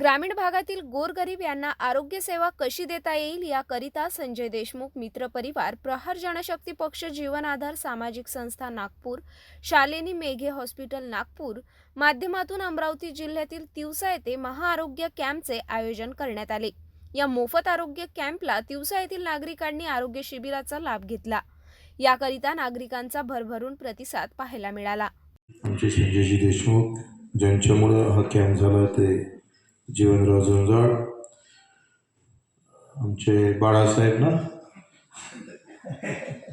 ग्रामीण भागातील गोरगरीब यांना आरोग्य सेवा कशी देता येईल याकरिता संजय देशमुख मित्र परिवार प्रहार जनशक्ती पक्ष जीवन आधार सामाजिक संस्था नागपूर शालिनी मेघे हॉस्पिटल नागपूर माध्यमातून अमरावती जिल्ह्यातील तिवसा येथे महाआरोग्य कॅम्पचे आयोजन करण्यात आले. या मोफत आरोग्य कॅम्पला तिवसा येथील नागरिकांनी आरोग्य शिबिराचा लाभ घेतला. याकरिता नागरिकांचा भरभरून प्रतिसाद पाहायला मिळाला. आमचे संजयजी देशमुख ज्यांच्यामुळं हा कॅम्प झाला ते जीवनराव झुंजाळ आमचे बाळासाहेब ना?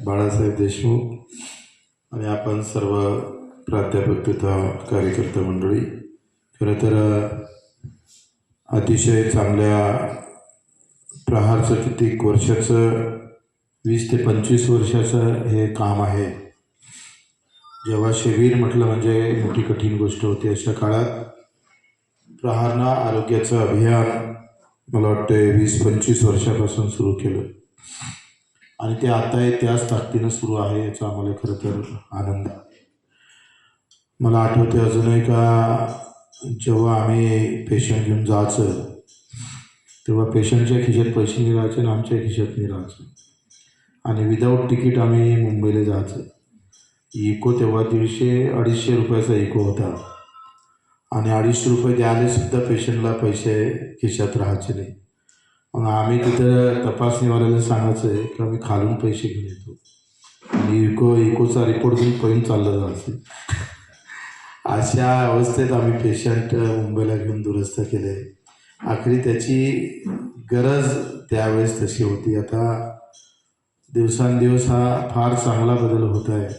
बाळासाहेब देशमुख. आणि आपण सर्व प्राध्यापक तथा कार्यकर्ता मंडळी. खरं तर अतिशय चांगल्या प्रहारचं कित्येक वर्षाचं वीस ते पंचवीस वर्षाचं हे काम आहे. जेव्हा शिबिर म्हटलं म्हणजे मोठी कठीण गोष्ट होती अशा काळात प्रहारना आरोग्याचं अभियान मला वाटतं वीस पंचवीस वर्षापासून सुरू केलं. आणि ते आता त्याच ताकदीनं सुरू आहे याचा आम्हाला खरं तर आनंद मला आठवते अजूनही का जेव्हा आम्ही पेशंट घेऊन जायचं तेव्हा पेशंटच्या खिशात पैसे नाही राहायचे आणि आमच्या खिशात नाही राहायचं. आणि विदाऊट तिकीट आम्ही मुंबईला जायचं. इको तेव्हा दीडशे अडीचशे रुपयाचा इको होता. आणि अडीचशे रुपये द्यायलासुद्धा पेशंटला पैसे खिशात राहायचे नाही. मग आम्ही तिथं तपासणीवाल्याला सांगायचं आहे की आम्ही खालून पैसे घेऊन येतो. आणि इको इकोचा रिपोर्ट घेऊन पळून चाललं जायचं. अशा अवस्थेत आम्ही पेशंट मुंबईला घेऊन दुरुस्त केले. आखरी त्याची गरज त्यावेळेस तशी होती. आता दिवसांदिवस हा फार चांगला बदल होत आहे.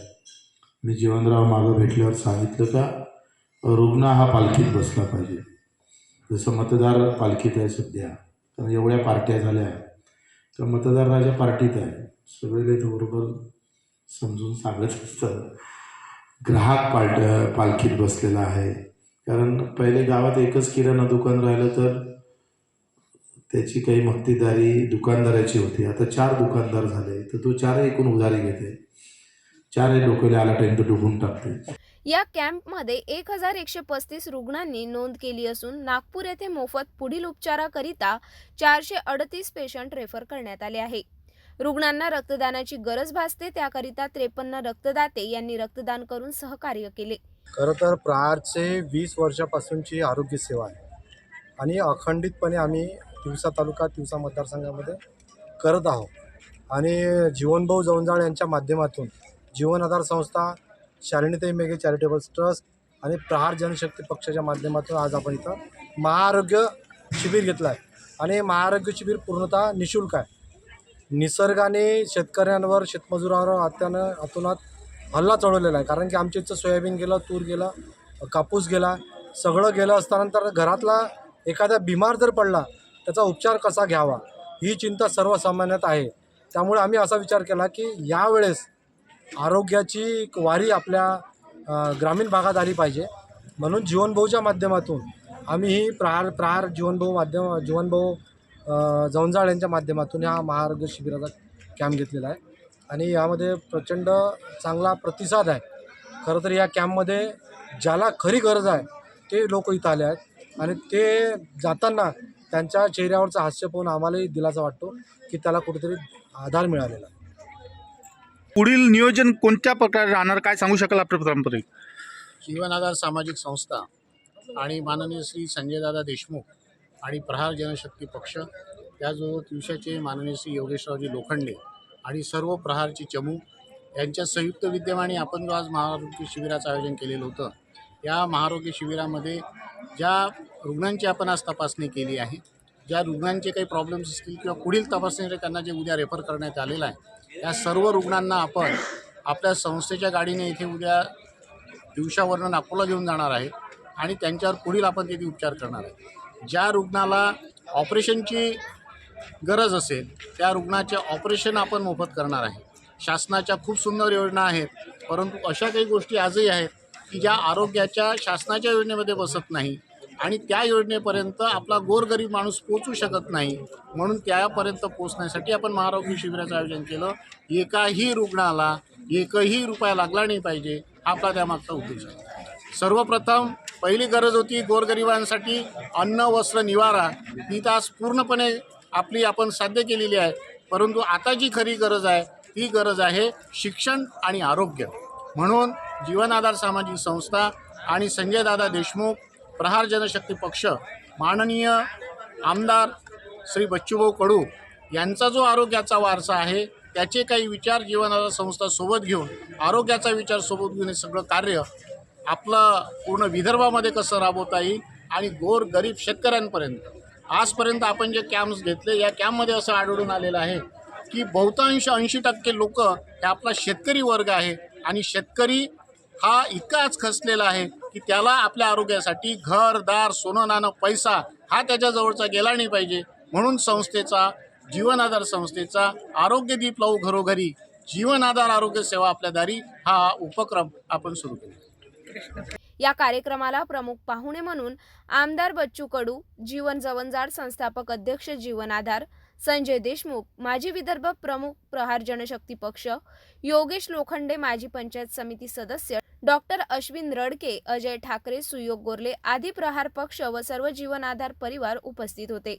मी जीवनराव मागं भेटल्यावर सांगितलं का रुग्ण हा पालखीत बसला पाहिजे. जसं मतदार पालखीत आहे सध्या. कारण एवढ्या पार्ट्या झाल्या. तर मतदार राजा पार्टीत आहे. सगळे ते बरोबर समजून सांगत असतं ग्राहक पालट पालखीत बसलेला आहे. कारण पहिले गावात एकच किराणा दुकान राहिलं तर त्याची काही मक्तेदारी दुकानदाराची होती. आता चार दुकानदार झाले. तर तो चारही एकूण उधारी घेते. चारही डोक्याला आला टाईम तर डुबून टाकते. या कॅम्पमध्ये एक हजार एकशे पस्तीस रुग्णांनी नोंद केली असून नागपूर येथे मोफत पुढील उपचाराकरिता चारशे अडतीस पेशंट रेफर करण्यात आले आहे. रुग्णांना रक्तदानाची गरज भासते त्याकरिता त्रेपन्न रक्तदाते यांनी रक्तदान करून सहकार्य केले. खरं तर प्रहारचे वीस वर्षापासूनची आरोग्य सेवा आहे. आणि अखंडितपणे आम्ही तिवसा तालुका तिवसा मतदारसंघामध्ये करत आहोत. आणि जीवनभाऊ जवंजाळ यांच्या माध्यमातून जीवन आधार संस्था शालिनीताई मेघे चॅरिटेबल ट्रस्ट आणि प्रहार जनशक्ती पक्षाच्या माध्यमातून आज आपण इथं महाआरोग्य शिबिर घेतलं आहे आणि महाआरोग्य शिबिर पूर्णतः निशुल्क आहे. निसर्गाने शेतकऱ्यांवर शेतमजुरांवर आत्यानं अतोनात हल्ला चढवलेला आहे. कारण की आमच्या इथं सोयाबीन गेलं तूर गेलं कापूस गेला सगळं गेलं असतानंतर घरातला एखादा बिमार जर पडला त्याचा उपचार कसा घ्यावा? ही चिंता सर्वसामान्यात आहे. त्यामुळे आम्ही असा विचार केला की यावेळेस आरोग्याची एक वारी आपल्या ग्रामीण भागात आली पाहिजे. म्हणून जीवनभाऊच्या माध्यमातून आम्ही ही प्रहार प्रहार जीवनभाऊ माध्यम जीवनभाऊ जवंजाळ यांच्या माध्यमातून हा महाआरोग्य शिबिराचा कॅम्प घेतलेला आहे. आणि यामध्ये प्रचंड चांगला प्रतिसाद आहे. खरं तर या कॅम्पमध्ये ज्याला खरी गरज आहे ते लोक इथं आले आहेत. आणि ते जाताना त्यांच्या चेहऱ्यावरचं हास्य पाहून आम्हालाही दिलासा वाटतो की त्याला कुठेतरी आधार मिळालेला आहे. पुढील नियोजन कोणत्या प्रकारे राहणार काय सांगू शकाल आपल्या प्रथमपणे जीवनाधार सामाजिक संस्था आणि माननीय श्री संजयदादा देशमुख आणि प्रहार जनशक्ती पक्ष त्याचबरोबर दिवसाचे माननीय श्री योगेशरावजी लोखंडे आणि सर्व प्रहारची चमू यांच्या संयुक्त विद्यमाने आपण जो आज महाआरोग्य शिबिराचं आयोजन केलेलं होतं या महाआरोग्य शिबिरामध्ये ज्या रुग्णांची आपण आज तपासणी केली आहे ज्या रुग्णांचे काही प्रॉब्लेम्स असतील किंवा पुढील तपासणी त्यांना जे उद्या रेफर करण्यात आलेलं आहे या सर्व रुग्णांना आपण आपल्या संस्थेच्या गाडीने इथे उद्या दिवसावरनं नागपूरला घेऊन जाणार आहे आणि त्यांच्यावर पुढील आपण तिथे उपचार करणार आहे. ज्या रुग्णाला ऑपरेशनची गरज असेल त्या रुग्णाचे ऑपरेशन आपण मोफत करणार आहे. शासनाच्या खूप सुंदर योजना आहेत परंतु अशा काही गोष्टी आजही आहेत की ज्या आरोग्याच्या शासनाच्या योजनेमध्ये बसत नाही आणि त्या योजनेपर्यंत आपला गोरगरीब माणूस पोचू शकत नाही. म्हणून त्यापर्यंत पोचण्यासाठी आपण महाआरोग्य शिबिराचं आयोजन केलं. एकाही रुग्णाला एकही रुपया लागला नाही पाहिजे आपला त्यामागचा उद्देश आहे. सर्वप्रथम पहिली गरज होती गोरगरिबांसाठी अन्न वस्त्र निवारा ही तास पूर्णपणे आपली आपण साध्य केलेली आहे. परंतु आता जी खरी गरज आहे ती गरज आहे शिक्षण आणि आरोग्य. म्हणून जीवनाधार सामाजिक संस्था आणि संजयदादा देशमुख प्रहार जनशक्ती पक्ष माननीय आमदार श्री बच्चूभाऊ कडू यांचा जो आरोग्याचा वारसा आहे त्याचे काही विचार जीवन संस्था सोबत घेऊन आरोग्याचा विचार सोबत घेऊन हे सगळं कार्य आपलं पूर्ण विदर्भामध्ये कसं राबवता येईल आणि गोर गरीब शेतकऱ्यांपर्यंत. आजपर्यंत आपण जे कॅम्प्स घेतले या कॅम्पमध्ये असं आढळून आलेलं आहे की बहुतांश ऐंशी टक्के लोक हे आपला शेतकरी वर्ग आहे आणि शेतकरी हा इतकाच खचलेला आहे की त्याला आपल्या आरोग्यासाठी घर दार सोनं नाणं पैसा हा त्याच्याजवळचा गेला नाही पाहिजे. म्हणून संस्थेचा जीवन आधार संस्थेचा आरोग्यदीप लावू घरोघरी. जीवन आधार आरोग्य सेवा आपल्या दारी हा उपक्रम आपण सुरू केला. या कार्यक्रमाला प्रमुख पाहुणे म्हणून आमदार बच्चू कडू जीवन जवंजाड संस्थापक अध्यक्ष जीवन आधार संजय देशमुख माजी विदर्भ प्रमुख प्रहार जनशक्ती पक्ष योगेश लोखंडे माजी पंचायत समिती सदस्य डॉक्टर अश्विन रडके अजय ठाकरे सुयोग गोरले आदी प्रहार पक्ष व सर्व जीवनाधार परिवार उपस्थित होते.